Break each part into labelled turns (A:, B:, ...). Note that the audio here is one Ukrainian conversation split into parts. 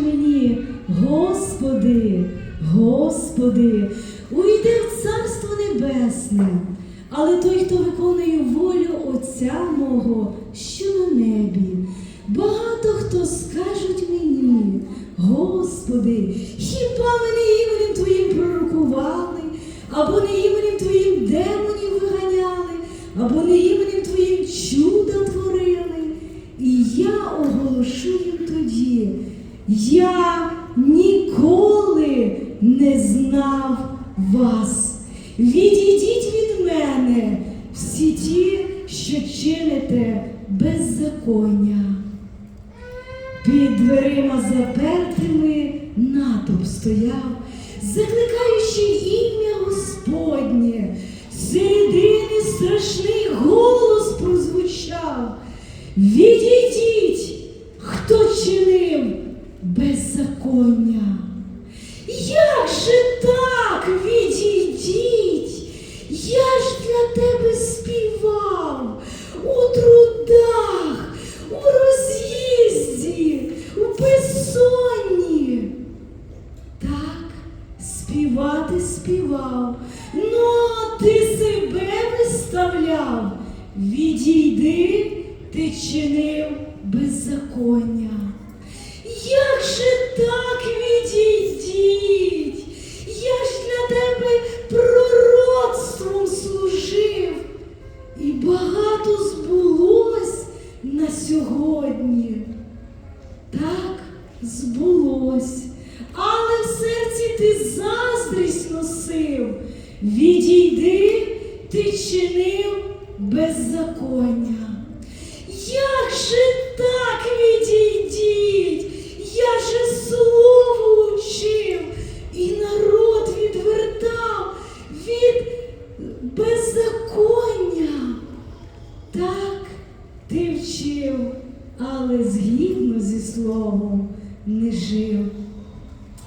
A: мені, Господи, Господи, уйди в Царство Небесне, але той, хто виконує волю Отця мого, що на небі, багато хто скажуть мені, Господи, хіба ми не іменем Твоїм пророкували, або не іменем Твоїм демонів виганяли, або не іменем Твоїм чудо творили. І я оголошу їм тоді, я ніколи не знав вас. Відійдіть від мене всі ті, що чините беззаконня. Під дверима запертими натовп стояв, закликаючи ім'я Господнє, середини страшний голос прозвучав. Відійдіть, хто чинив беззаконня. Як же так відійдіть? Я ж для тебе співав у трудах, у роз'їзді, у безсонні. Так, співати співав, ну ти себе виставляв. Відійди, ти чинив беззаконня. Як же так відійдіть? Я ж для тебе пророцтвом служив, і багато збулось на сьогодні. Так збулось, але в серці ти заздрість носив. Відійди, ти чинив беззаконня. Не жив.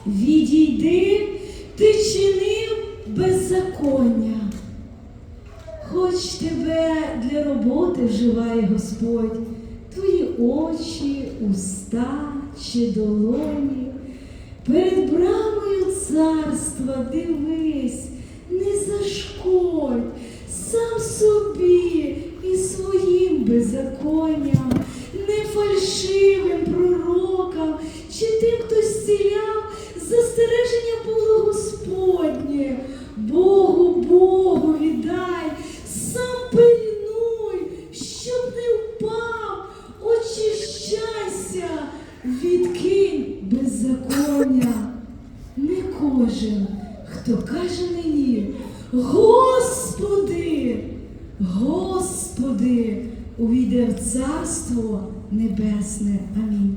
A: Відійди, ти чинив беззаконня. Хоч тебе для роботи вживає Господь, твої очі, уста чи долоні, перед брамою царства дивись, не зашкодь сам собі і своїм беззаконням, фальшивим пророкам, чи тим, хто зціляв, застереження було Господнє. Богу, Богу віддай, сам пильнуй, щоб не впав, очищайся, відкинь беззаконня. Не кожен, хто каже мені, Господи, Господи, увійде в царство небесне. Амінь.